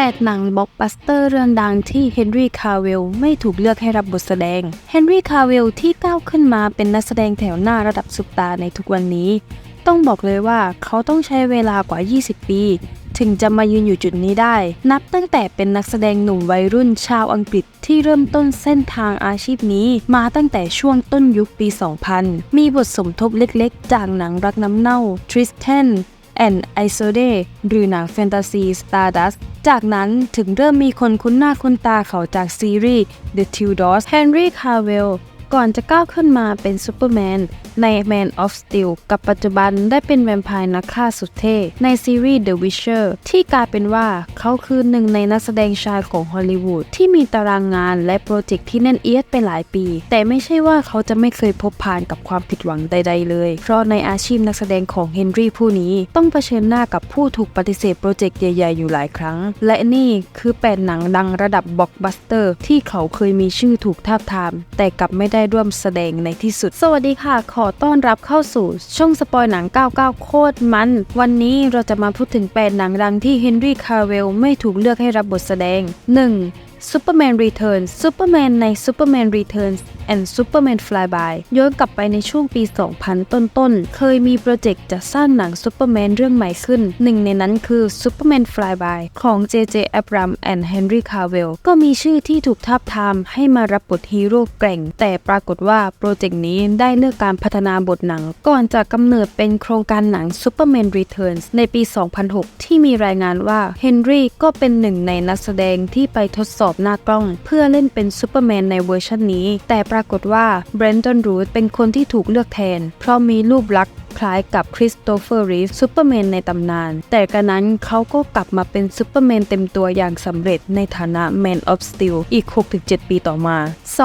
8 หนังบล็อกบัสเตอร์เรื่องดังที่เฮนรี่คาร์เวลไม่ถูกเลือกให้รับบทแสดง เฮนรี่คาร์เวลที่ก้าวขึ้นมาเป็นนักแสดงแถวหน้าระดับซุปตาในทุกวันนี้ ต้องบอกเลยว่าเขาต้องใช้เวลากว่า 20 ปี ถึงจะมายืนอยู่จุดนี้ได้ นับตั้งแต่เป็นนักแสดงหนุ่มวัยรุ่นชาวอังกฤษที่เริ่มต้นเส้นทางอาชีพนี้ มาตั้งแต่ช่วงต้นยุคปี 2000 มีบทสมทบเล็กๆ จากหนังรักน้ำเน่า Tristan and i s o d e หรือหนังแฟนตาซี Stardust จากนั้นถึงเริ่มมีคนคุ้นหน้าคุ้นตาเขาจากซีรีส์ The Tudors Henry Cavill ก่อนจะก้าวขึ้นมาเป็นซูเปอร์แมนใน Man of Steel กับปัจจุบันได้เป็นแวมไพร์นักฆ่าสุดเท่ในซีรีส์ The Witcher ที่กลายเป็นว่าเขาคือหนึ่งในนักแสดงชายของฮอลลีวูดที่มีตารางงานและโปรเจกต์ที่แน่นเอียดไปหลายปี แต่ไม่ใช่ว่าเขาจะไม่เคยพบผ่านกับความผิดหวังใด ๆ เลย เพราะในอาชีพนักแสดงของเฮนรี่ผู้นี้ต้องเผชิญหน้ากับผู้ถูกปฏิเสธโปรเจกต์ใหญ่ ๆ อยู่หลายครั้ง และนี่คือแปดหนังดังระดับบล็อกบัสเตอร์ที่เขาเคยมีชื่อถูกทาบทาม แต่กลับไม่ได้ได้ร่วมแสดงในที่สุด สวัสดีค่ะ ขอต้อนรับเข้าสู่ช่องสปอยหนัง 99 โคตรมัน วันนี้เราจะมาพูดถึง 8 หนังดังที่เฮนรี่คาร์เวลไม่ถูกเลือกให้รับบทแสดง 1. Superman Returns Superman ใน Superman Returns and Superman Flyby ย้อนกลับไปในช่วงปี 2000 ต้นๆ เคยมีโปรเจกต์จะสร้างหนัง Superman เรื่องใหม่ขึ้น หนึ่งในนั้นคือ Superman Flyby ของ J.J. Abrams and Henry Cavill ก็มีชื่อที่ถูกทาบทามให้มารับบทฮีโร่แกร่ง แต่ปรากฏว่าโปรเจกต์นี้ได้เลือกการพัฒนาบทหนัง ก่อนจะกำเนิดเป็นโครงการหนัง Superman Returns ในปี 2006 ที่มีรายงานว่าเฮนรี่ก็เป็นหนึ่งในนักแสดงที่ไปทดสอบหน้ากล้อง เพื่อเล่นเป็นซูเปอร์แมนในเวอร์ชันนี้ แต่ปรากฏว่าเบรนดอนรูธเป็นคนที่ถูกเลือกแทน เพราะมีรูปลักษณ์ คล้ายกับคริสโตเฟอร์รีฟซูเปอร์แมนในตำนาน แต่กระนั้นเขาก็กลับมาเป็นซูเปอร์แมนเต็มตัวอย่างสำเร็จในฐานะ Man of Steel อีก 6-7 ปีต่อมา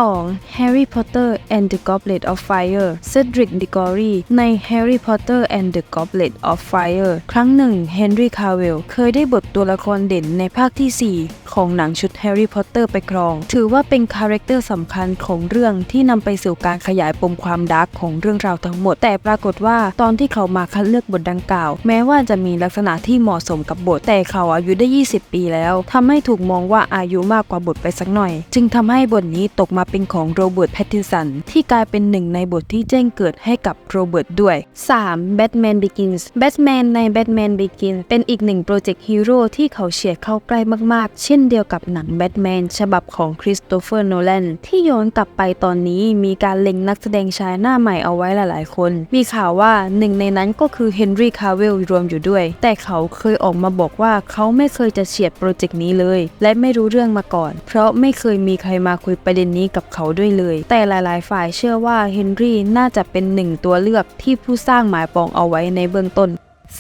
2. Harry Potter and the Goblet of Fire Cedric Diggory ใน Harry Potter and the Goblet of Fire ครั้งหนึ่ง Henry Cavill เคยได้บทตัวละครเด่นในภาคที่ 4 ของหนังชุด Harry Potter ไปครอง ถือว่าเป็นคาแรคเตอร์สำคัญของเรื่องที่นำไปสู่การขยายปมความดาร์กของเรื่องราวทั้งหมด แต่ปรากฏว่าตอนที่เขามาคัดเลือกบทดังกล่าว แม้ว่าจะมีลักษณะที่เหมาะสมกับบท แต่เขาอายุได้ 20 ปีแล้วทำให้ถูกมองว่าอายุมากกว่าบทไปสักหน่อย จึงทำให้บทนี้ตกมาเป็นของโรเบิร์ตแพตตินสันที่กลายเป็นหนึ่งในบทที่แจ้งเกิดให้กับโรเบิร์ตด้วย 3. Batman Begins Batman ใน Batman Begins เป็นอีกหนึ่งโปรเจกต์ฮีโร่ที่เขาเฉียดเข้าใกล้มากๆ เช่นเดียวกับหนัง Batman ฉบับของคริสโตเฟอร์โนแลนที่ย้อนกลับไปตอนนี้มีการเล็งนักแสดงชายหน้าใหม่เอาไว้หลายๆ คน มีข่าวว่าหนึ่งในนั้นก็คือเฮนรี่คาร์เวลรวมอยู่ด้วย แต่เขาเคยออกมาบอกว่าเขาไม่เคยจะเฉียดโปรเจกต์นี้เลย และไม่รู้เรื่องมาก่อน เพราะไม่เคยมีใครมาคุยประเด็นนี้กับเขาด้วยเลย แต่หลาย ๆ ฝ่ายเชื่อว่าเฮนรี่น่าจะเป็นหนึ่งตัวเลือกที่ผู้สร้างหมายปองเอาไว้ในเบื้องต้น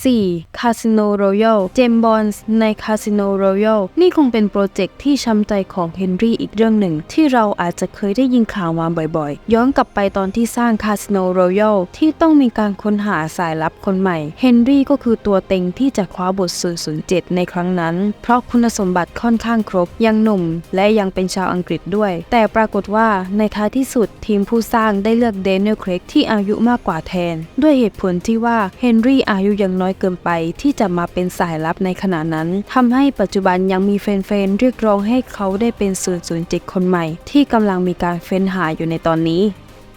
4. Casino Royale เจมบอนส์ใน Casino Royale นี่คงเป็นโปรเจกต์ที่ช้ำใจของเฮนรี่อีกเรื่องหนึ่ง ที่เราอาจจะเคยได้ยินข่าวมาบ่อยๆ ย้อนกลับไปตอนที่สร้าง Casino Royale ที่ต้องมีการค้นหาสายลับคนใหม่เฮนรี่ก็คือตัวเต็งที่จะคว้าบท 007 ในครั้งนั้น เพราะคุณสมบัติค่อนข้างครบ ยังหนุ่ม และยังเป็นชาวอังกฤษด้วย แต่ปรากฏว่าในท้ายที่สุดทีมผู้สร้างได้เลือกเดนเอลเครกที่อายุมากกว่าแทน ด้วยเหตุผลที่ว่าเฮนรี่อายุยังน้อยเกินไปที่จะมาเป็นสายลับในขณะนั้นทำให้ปัจจุบันยังมีแฟนๆเรียกร้องให้เขาได้เป็น007คนใหม่ ที่กำลังมีการเฟ้นหาอยู่ในตอนนี้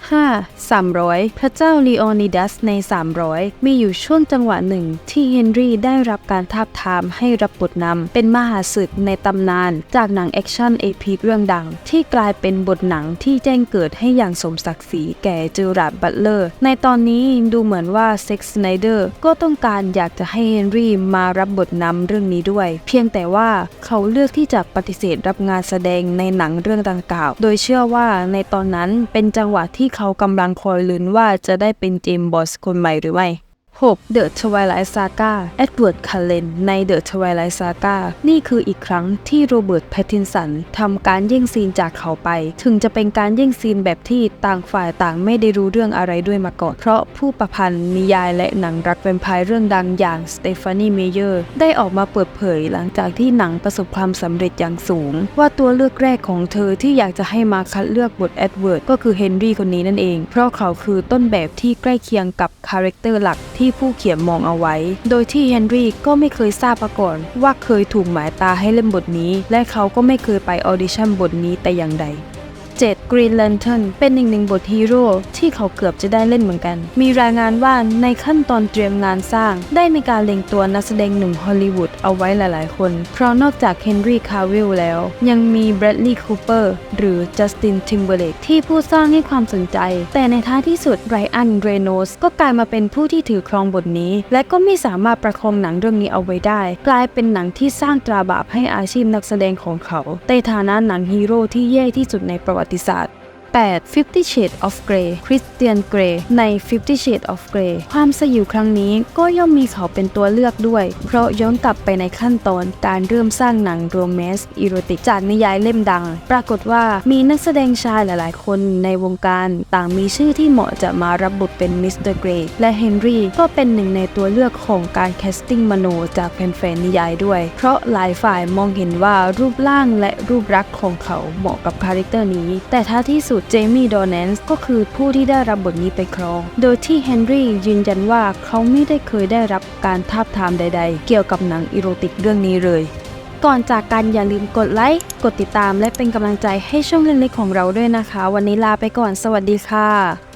5. 300 พระเจ้าลีโอนิดัสใน 300 มีอยู่ช่วงจังหวะหนึ่งที่เฮนรี่ได้รับการทาบทามให้รับบทนำเป็นมหาศึกในตำนาน จากหนังแอคชั่นเอพิกเรื่องดัง ที่กลายเป็นบทหนังที่แจ้งเกิดให้อย่างสมศักดิ์ศรีแก่เจอราร์ดบัตเลอร์ ในตอนนี้ดูเหมือนว่าเซ็กซ์ไนเดอร์ก็ต้องการอยากจะให้เฮนรี่มารับบทนำเรื่องนี้ด้วย เพียงแต่ว่าเขาเลือกที่จะปฏิเสธรับงานแสดงในหนังเรื่องดังกล่าว โดยเชื่อว่าในตอนนั้นเป็นจังหวะที่เขากำลังคอยลุ้นว่าจะได้เป็นเจมส์บอสคนใหม่หรือไม่ 6. The Twilight Saga เอ็ดเวิร์ดคาเลนใน The Twilight Saga นี่คืออีกครั้งที่โรเบิร์ตแพตตินสันทำการแย่งซีนจากเขาไป ถึงจะเป็นการแย่งซีนแบบที่ต่างฝ่ายต่างไม่ได้รู้เรื่องอะไรด้วยมาก่อน เพราะผู้ประพันธ์นิยายและหนังรักแวมไพร์เรื่องดังอย่างสเตฟานีเมเยอร์ได้ออกมาเปิดเผยหลังจากที่หนังประสบความสำเร็จอย่างสูง ว่าตัวเลือกแรกของเธอที่อยากจะให้มาคัดเลือกบทเอ็ดเวิร์ดก็คือเฮนรี่คนนี้นั่นเอง เพราะเขาคือต้นแบบที่ใกล้เคียงกับคาแรคเตอร์หลักที่ที่ผู้เขียนมองเอาไว้ โดยที่เฮนรี่ก็ไม่เคยทราบมาก่อน ว่าเคยถูกหมายตาให้เล่นบทนี้ และเขาก็ไม่เคยไปออดิชั่นบทนี้แต่อย่างใด 7. Green Lantern เป็นอีกหนึ่งบทฮีโร่ที่เขาเกือบจะได้เล่นเหมือนกัน มีรายงานว่าในขั้นตอนเตรียมงานสร้าง ได้มีการเล็งตัวนักแสดงหนุ่มฮอลลีวูดเอาไว้หลายๆ คน เพราะนอกจากเฮนรี่คาวิลแล้ว ยังมีแบรดลีย์คูเปอร์หรือจัสตินทิมเบอร์เลกที่ผู้สร้างให้ความสนใจ แต่ในท้ายที่สุดไรอันเรโนสก็กลายมาเป็นผู้ที่ถือครองบทนี้ และก็ไม่สามารถประคองหนังเรื่องนี้เอาไว้ได้ กลายเป็นหนังที่สร้างตราบาปให้อาชีพนักแสดงของเขาในฐานะหนังฮีโร่ที่แย่ที่สุดในประวัติศาสตร์ 8. Fifty Shades of Grey Christian Grey ใน Fifty Shades of Grey ความสยิวครั้งนี้ก็ย่อมมีเขาเป็นตัวเลือกด้วย เพราะย้อนกลับไปในขั้นตอนการเริ่มสร้างหนังโรแมนส์อีโรติกจากนิยายเล่มดัง ปรากฏว่ามีนักแสดงชายหลายๆ คนในวงการต่างมีชื่อที่เหมาะจะมารับบทเป็นมิสเตอร์เกรย์และเฮนรี่ก็เป็นหนึ่งในตัวเลือกของการแคสติ้งมโนจากแฟนๆนิยายด้วย เพราะหลายฝ่ายมองเห็นว่ารูปร่างและรูปลักษณ์ของเขาเหมาะกับคาแรคเตอร์นี้ แต่ท้ายที่สุดเจมี่ดอแนนส์ก็คือผู้ที่ได้รับบทนี้ไปครอง โดยที่เฮนรี่ยืนยันว่าเขาไม่ได้เคยได้รับการทาบทามใด ๆ เกี่ยวกับหนังอีโรติกเรื่องนี้เลย ก่อนจากกันอย่าลืมกดไลค์ กดติดตามและเป็นกำลังใจให้ช่องเล็กๆของเราด้วยนะคะ วันนี้ลาไปก่อน สวัสดีค่ะ